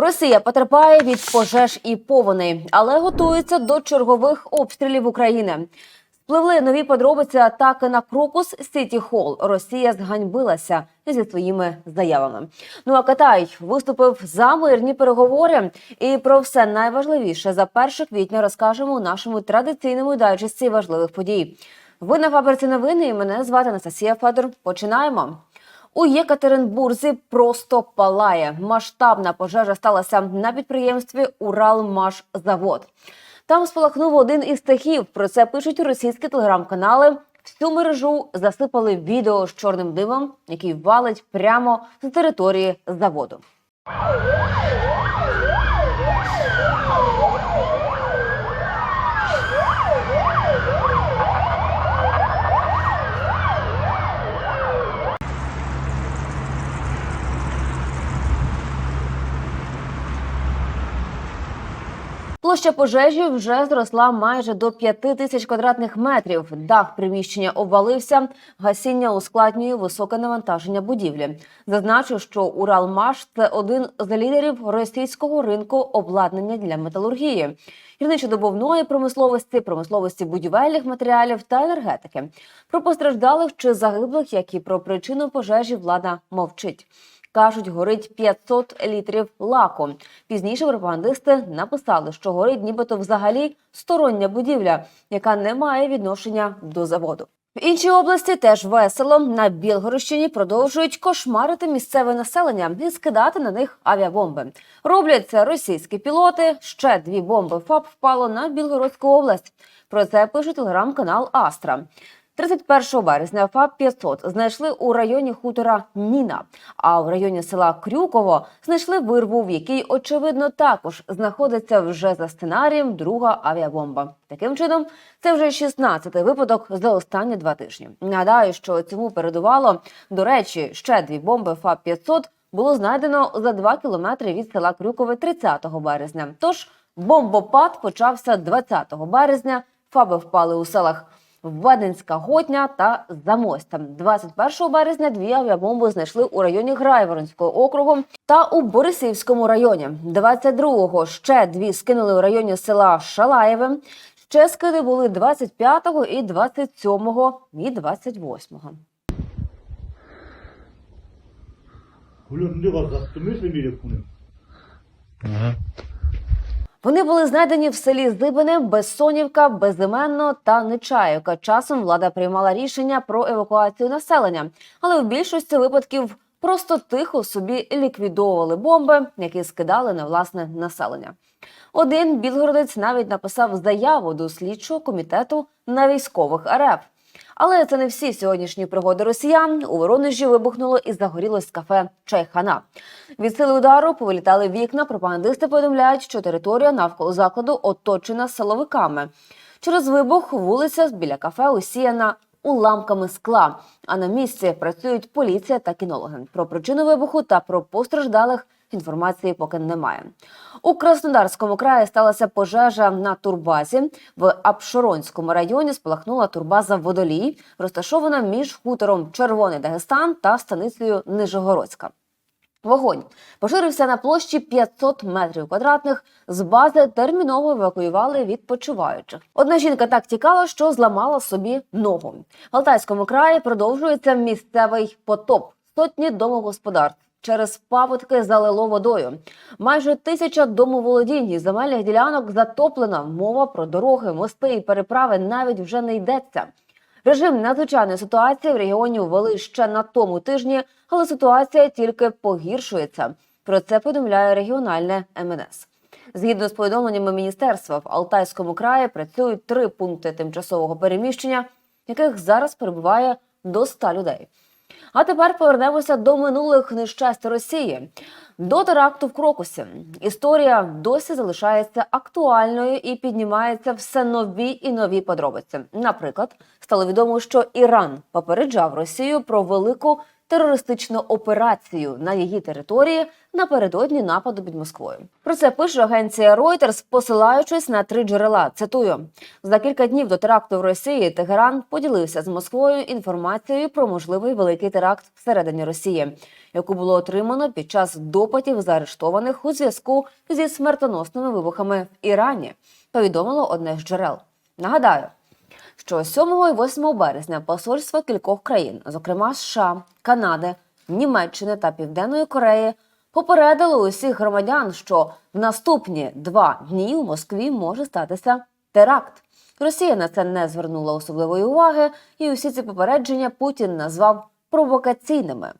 Росія потерпає від пожеж і повеней, але готується до чергових обстрілів України. Спливли нові подробиці атаки на Крокус Сіті Холл. Росія зганьбилася зі своїми заявами. Ну а Китай виступив за мирні переговори. І про все найважливіше за 1 квітня розкажемо у нашому традиційному дайджесті важливих подій. Ви на фабриці новини і мене звати Анастасія Федор. Починаємо. У Єкатеринбурзі просто палає. Масштабна пожежа сталася на підприємстві Уралмашзавод. Там спалахнув один із стихів. Про це пишуть російські телеграм-канали. Всю мережу засипали відео з чорним димом, який валить прямо з території заводу. Площа пожежі вже зросла майже до 5 тисяч квадратних метрів. Дах приміщення обвалився. Гасіння ускладнює високе навантаження будівлі. Зазначу, що Уралмаш це один з лідерів російського ринку обладнання для металургії, гірничодобувної промисловості, промисловості будівельних матеріалів та енергетики. Про постраждалих чи загиблих, як і про причину пожежі, влада мовчить. Кажуть, горить 500 літрів лаку. Пізніше пропагандисти написали, що горить нібито взагалі стороння будівля, яка не має відношення до заводу. В іншій області теж весело на Білгородщині продовжують кошмарити місцеве населення і скидати на них авіабомби. Роблять це російські пілоти. Ще дві бомби ФАП впало на Білгородську область. Про це пише телеграм-канал Астра. 31 березня ФАП 500 знайшли у районі хутора Ніна. А в районі села Крюково знайшли вирву, в якій очевидно також знаходиться вже за сценарієм друга авіабомба. Таким чином, це вже 16-й випадок за останні два тижні. Нагадаю, що цьому передувало до речі, ще дві бомби ФАП 500 було знайдено за 2 кілометри від села Крюкове 30 березня. Тож бомбопад почався 20 березня. ФАБи впали у селах. Введенська Готня та Замостя. 21 березня дві авіабомби знайшли у районі Грайворонського округу та у Борисівському районі. 22-го ще дві скинули у районі села Шалаєве. Ще скиди були 25-го і 27-го і 28-го. Кулемде казақтым есе телефоным. Вони були знайдені в селі Зибине, Безсонівка, Безіменно та Нечаївка. Часом влада приймала рішення про евакуацію населення, але в більшості випадків просто тихо собі ліквідовували бомби, які скидали на власне населення. Один білгородець навіть написав заяву до слідчого комітету на військових РФ. Але це не всі сьогоднішні пригоди росіян. У Воронежі вибухнуло і загорілось кафе Чайхана. Від сили удару повилітали вікна. Пропагандисти повідомляють, що територія навколо закладу оточена силовиками. Через вибух вулиця біля кафе усіяна уламками скла. А на місці працюють поліція та кінологи. Про причину вибуху та про постраждалих інформації поки немає. У Краснодарському краї сталася пожежа на турбазі. В Апшоронському районі спалахнула турбаза водолій, розташована між хутором Червоний Дагестан та станицею Нижегородська. Вогонь поширився на площі 500 метрів квадратних. З бази терміново евакуювали відпочиваючих. Одна жінка так тікала, що зламала собі ногу. В Алтайському краї продовжується місцевий потоп. Сотні домогосподарств через паводки залило водою. Майже тисяча домоволодінь і земельних ділянок затоплено. Мова про дороги, мости і переправи навіть вже не йдеться. Режим надзвичайної ситуації в регіоні ввели ще на тому тижні, але ситуація тільки погіршується. Про це повідомляє регіональне МНС. Згідно з повідомленнями міністерства, в Алтайському краї працюють три пункти тимчасового переміщення, яких зараз перебуває до 100 людей. А тепер повернемося до минулих нещасть Росії. До теракту в Крокусі історія досі залишається актуальною і піднімається все нові і нові подробиці. Наприклад, стало відомо, що Іран попереджав Росію про велику терористичну операцію на її території напередодні нападу під Москвою. Про це пише агенція Reuters, посилаючись на три джерела. Цитую: за кілька днів до теракту в Росії Тегеран поділився з Москвою інформацією про можливий великий теракт всередині Росії, яку було отримано під час допитів заарештованих у зв'язку зі смертоносними вибухами в Ірані. Повідомило одне з джерел. Нагадаю, що 7 і 8 березня посольства кількох країн, зокрема США, Канади, Німеччини та Південної Кореї, попередили усіх громадян, що в наступні два дні у Москві може статися теракт. Росія на це не звернула особливої уваги, і усі ці попередження Путін назвав провокаційними.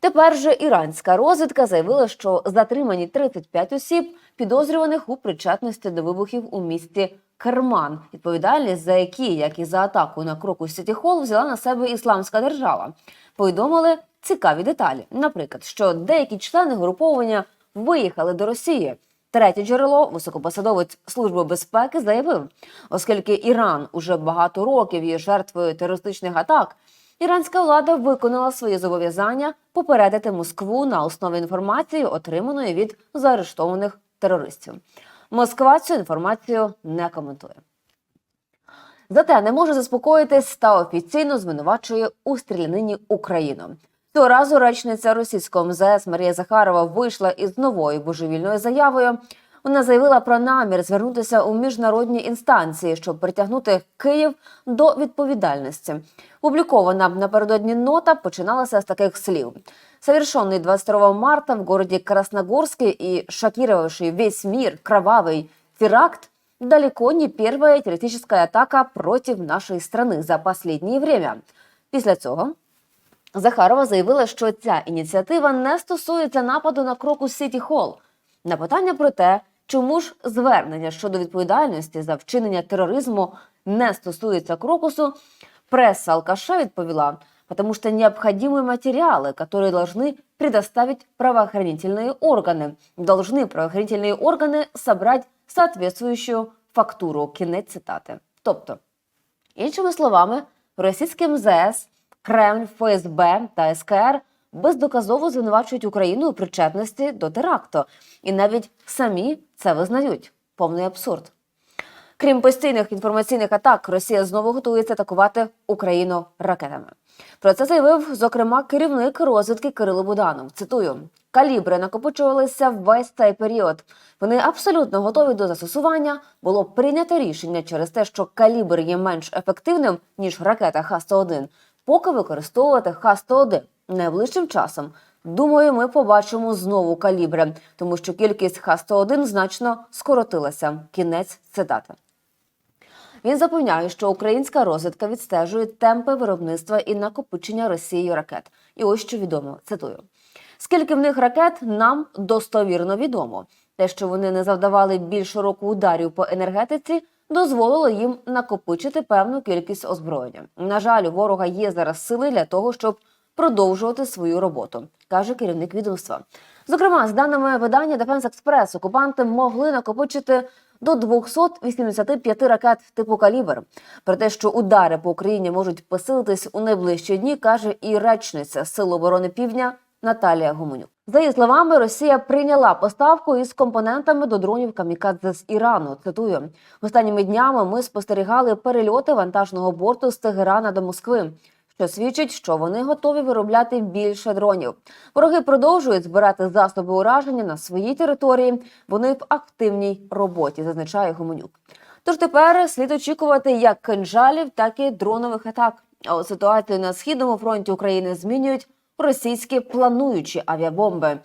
Тепер же іранська розвідка заявила, що затримані 35 осіб, підозрюваних у причетності до вибухів у місті Керман, відповідальність за які, як і за атаку на кроку Сіті Холл, взяла на себе ісламська держава. Повідомили цікаві деталі. Наприклад, що деякі члени груповання виїхали до Росії. Третє джерело, високопосадовець Служби безпеки, заявив, оскільки Іран уже багато років є жертвою терористичних атак, іранська влада виконала свої зобов'язання попередити Москву на основі інформації, отриманої від заарештованих терористів. Москва цю інформацію не коментує. Зате не може заспокоїтись та офіційно звинувачує у стрілянині Україну. Цього разу речниця російського МЗС Марія Захарова вийшла із новою божевільною заявою. Вона заявила про намір звернутися у міжнародні інстанції, щоб притягнути Київ до відповідальності. Публікована напередодні нота починалася з таких слів: совершенный 22 марта в городе Красногорске и шокировавший весь мир кровавый теракт далеко не первая террористическая атака против нашей страны за последнее время. Після цього Захарова заявила, що ця ініціатива не стосується нападу на кроку Сіті Холл. На питання про те, чому ж звернення щодо відповідальності за вчинення тероризму не стосується крокусу, преса алкаша відповіла, потому что необходимы материалы, которые должны предоставить правоохранительные органы. Должны правоохранительные органы собрать соответствующую фактуру. Кінець цитати. Тобто, Іншими словами, російське МЗС, Кремль, ФСБ та СКР бездоказово звинувачують Україну у причетності до теракту, і навіть самі це визнають. Повний абсурд. Крім постійних інформаційних атак, Росія знову готується атакувати Україну ракетами. Про це заявив, зокрема, керівник розвідки Кирило Буданов. Цитую: калібри накопичувалися весь цей період. Вони абсолютно готові до застосування. Було прийнято рішення через те, що калібр є менш ефективним ніж ракета Х-101, поки використовувати Х-101 найближчим часом. Думаю, ми побачимо знову калібри, тому що кількість Х-101 значно скоротилася. Кінець цитати. Він запевняє, що українська розвідка відстежує темпи виробництва і накопичення Росією ракет. І ось що відомо цитую: скільки в них ракет нам достовірно відомо. Те, що вони не завдавали більше року ударів по енергетиці, дозволило їм накопичити певну кількість озброєння. На жаль, у ворога є зараз сили для того, щоб продовжувати свою роботу, каже керівник відомства. Зокрема, з даними видання Defense Express, окупанти могли накопичити до 285 ракет типу калібр. Про те, що удари по Україні можуть посилитись у найближчі дні, каже і речниця Сил оборони Півдня Наталія Гуменюк. За її словами, Росія прийняла поставку із компонентами до дронів камікадзе з Ірану. Цитую останніми днями. Ми спостерігали перельоти вантажного борту з Тегерана до Москви. Що свідчить, що вони готові виробляти більше дронів. Вороги продовжують збирати засоби ураження на своїй території. Вони в активній роботі, зазначає Гуменюк. Тож тепер слід очікувати як кинжалів, так і дронових атак. А от ситуацію на східному фронті України змінюють російські плануючі авіабомби.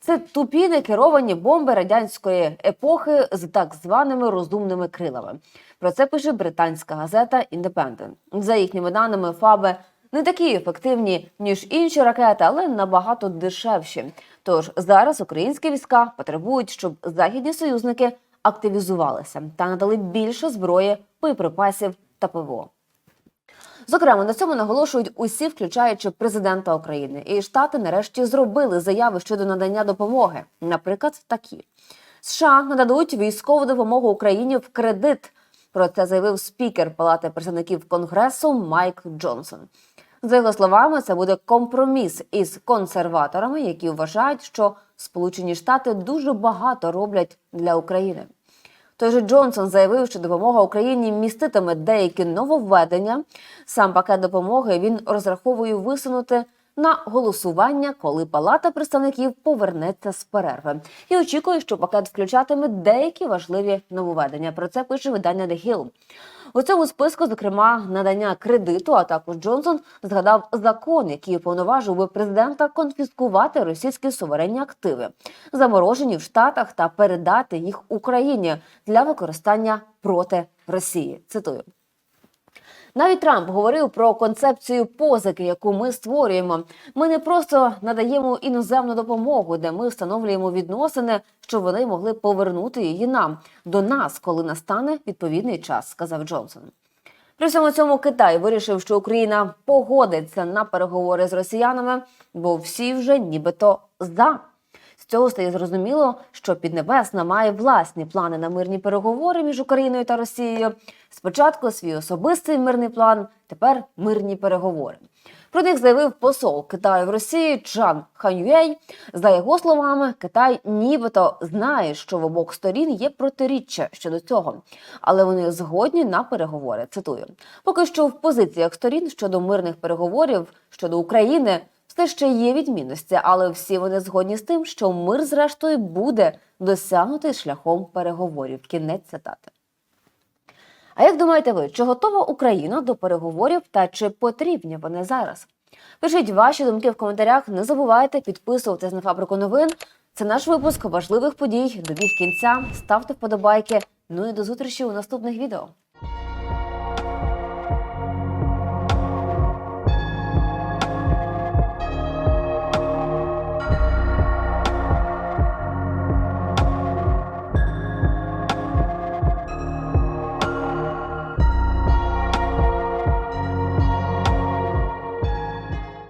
Це тупі некеровані бомби радянської епохи з так званими розумними крилами. Про це пише британська газета Independent. За їхніми даними, ФАБи не такі ефективні, ніж інші ракети, але набагато дешевші. Тож зараз українські війська потребують, щоб західні союзники активізувалися та надали більше зброї, боєприпасів та ПВО. Зокрема, на цьому наголошують усі, включаючи президента України. І штати нарешті зробили заяви щодо надання допомоги. Наприклад, такі: США нададуть військову допомогу Україні в кредит. Про це заявив спікер Палати представників Конгресу Майк Джонсон. За його словами, це буде компроміс із консерваторами, які вважають, що Сполучені Штати дуже багато роблять для України. Той же Джонсон заявив, що допомога Україні міститиме деякі нововведення. Сам пакет допомоги він розраховує висунути на голосування, коли Палата представників повернеться з перерви, і очікує, що пакет включатиме деякі важливі нововведення. Про це пише видання The Hill. У цьому списку, зокрема, надання кредиту, а також Джонсон згадав закон, який уповноважив би президента конфіскувати російські суверенні активи, заморожені в Штатах, та передати їх Україні для використання проти Росії. Цитую. Навіть Трамп говорив про концепцію позики, яку ми створюємо. Ми не просто надаємо іноземну допомогу, де ми встановлюємо відносини, щоб вони могли повернути її нам до нас, коли настане відповідний час, сказав Джонсон. При всьому цьому Китай вирішив, що Україна погодиться на переговори з росіянами, бо всі вже нібито за. Цього стає зрозуміло, що Піднебесна має власні плани на мирні переговори між Україною та Росією. Спочатку свій особистий мирний план, тепер мирні переговори. Про них заявив посол Китаю в Росії Чан Ханьюей. За його словами, Китай нібито знає, що в обох сторін є протиріччя щодо цього, але вони згодні на переговори. Цитую: поки що в позиціях сторін щодо мирних переговорів щодо України все ще є відмінності, але всі вони згодні з тим, що мир, зрештою, буде досягнутий шляхом переговорів. Кінець цитати. А як думаєте ви, чи готова Україна до переговорів та чи потрібні вони зараз? Пишіть ваші думки в коментарях. Не забувайте підписуватись на фабрику новин. Це наш випуск важливих подій. Добіг кінця. Ставте вподобайки. Ну і до зустрічі у наступних відео.